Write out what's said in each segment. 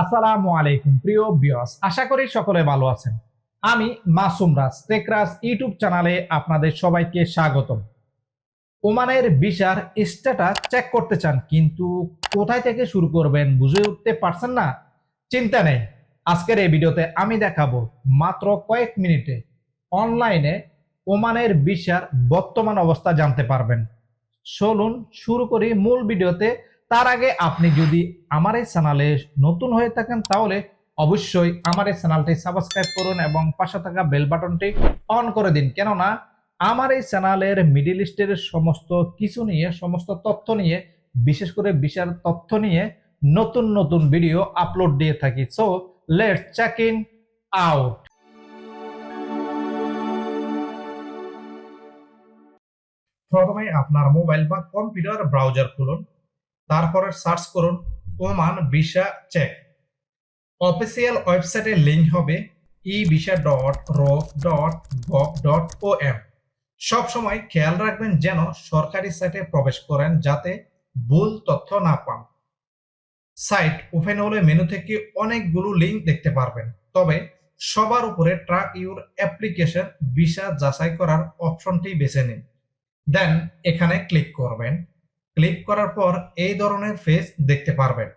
আসসালামু আলাইকুম, প্রিয় বিয়স আশা করি সকলে ভালো আছেন। আমি মাসুম রাজ টেকরাজ ইউটিউব চ্যানেলে আপনাদের সবাইকে স্বাগতম। ওমানের ভিসার স্ট্যাটাস চেক করতে চান, কিন্তু কোথায় থেকে শুরু করবেন বুঝে উঠতে পারছেন না? চিন্তা নেই। আজকের এই ভিডিওতে আমি দেখাবো মাত্র কয়েক মিনিটে অনলাইনে ওমানের ভিসার বর্তমান অবস্থা জানতে পারবেন। চলুন শুরু করি মূল ভিডিওতে। তার আগে আপনি যদি আমার এই চ্যানেলে নতুন হয়ে থাকেন, তাহলে অবশ্যই আমার এই চ্যানেলটি সাবস্ক্রাইব করুন এবং পাশে থাকা বেল বাটনটি অন করে দিন। কেননা, আমার এই চ্যানেলের মিডিল ইস্টের সমস্ত কিছু নিয়ে, সমস্ত তথ্য নিয়ে, বিশেষ করে বিশাল তথ্য নিয়ে নতুন নতুন ভিডিও আপলোড দিয়ে থাকি। So let's check in out প্রথমে আপনার মোবাইল বা কম্পিউটার ব্রাউজার খুলুন। তারপরে সার্চ করুন ওমান ভিসা চেক। অফিসিয়াল ওয়েবসাইটের লিঙ্ক হবে e visa dot ro dot gov dot O M সবসময় খেয়াল রাখবেন যেন সরকারি সাইটে প্রবেশ করেন যাতে ভুল তথ্য না পান। সাইট ওপেন হলে মেনু থেকে অনেকগুলো লিঙ্ক দেখতে পারবেন। তবে সবার উপরে ট্রাক ইউর অ্যাপ্লিকেশন, ভিসা যাচাই করার অপশনটি বেছে নিন। দেন এখানে ক্লিক করবেন। ক্লিক করার পর এই ধরনের ফেস দেখতে পারবেন।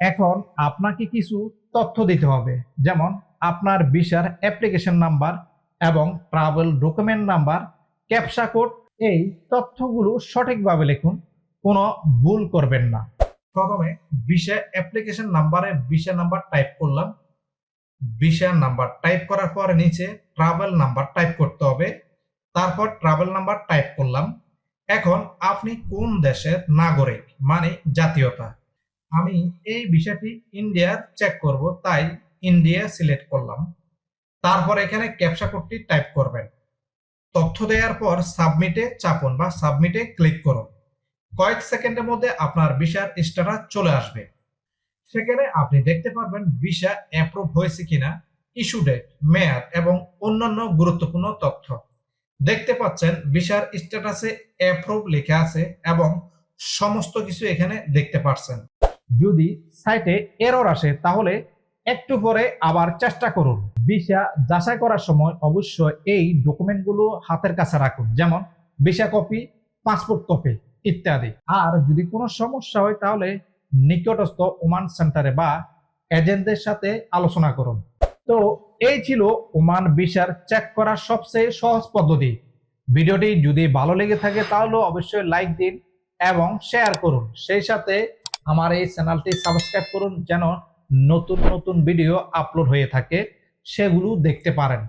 এখন আপনাকে কিছু তথ্য দিতে হবে, যেমন আপনার ভিসার অ্যাপ্লিকেশন নাম্বার এবং travel document number captcha code এই তথ্যগুলো সঠিকভাবে লিখুন, কোনো ভুল করবেন না। প্রথমে ভিসা অ্যাপ্লিকেশন নাম্বারে ভিসা নাম্বার টাইপ করলাম। ভিসা নাম্বার টাইপ করার পর নিচে ট্রাভেল নাম্বার টাইপ করতে হবে। তারপর ট্রাভেল নাম্বার টাইপ করলাম। এখন আপনি কোন দেশের নাগরিক? মানে জাতীয়তা। আমি এই বিষয়টি ইন্ডিয়ার চেক করব, তাই ইন্ডিয়া সিলেক্ট করলাম। তারপর এখানে ক্যাপসা কোডটি টাইপ করবেন। তথ্য দেওয়ার পর সাবমিটে চাপুন বা সাবমিটে ক্লিক করুন। কয়েক সেকেন্ডের মধ্যে আপনার ভিসার স্ট্যাটাস চলে আসবে। সেখানে আপনি দেখতে পারবেন ভিসা অ্যাপ্রুভ হয়েছে কিনা ইস্যু ডেট মেয়াদ এবং অন্যান্য গুরুত্বপূর্ণ তথ্য। দেখতে পাচ্ছেন ভিসার স্ট্যাটাসে অ্যাপ্রুভ লেখা আছে এবং সমস্ত কিছু এখানে দেখতে পাচ্ছেন যদি সাইটে এরর আসে, তাহলে একটু পরে আবার চেষ্টা করুন। ভিসা যাচাই করার সময় অবশ্যই এই ডকুমেন্টগুলো হাতের কাছে রাখুন, যেমন ভিসা কপি পাসপোর্ট কপি ইত্যাদি। আর যদি কোনো সমস্যা হয়, তাহলে নিকটস্থ ওমান সেন্টারে বা এজেন্টদের সাথে আলোচনা করুন। তো এই ছিল ওমান ভিসার চেক করার সবচেয়ে সহজ পদ্ধতি। ভিডিওটি যদি ভালো লেগে থাকে তাহলে অবশ্যই লাইক দিন এবং শেয়ার করুন। সেই সাথে আমার এই চ্যানেলটি সাবস্ক্রাইব করুন যেন নতুন নতুন ভিডিও আপলোড হয়ে থাকে, সেগুলো দেখতে পারেন।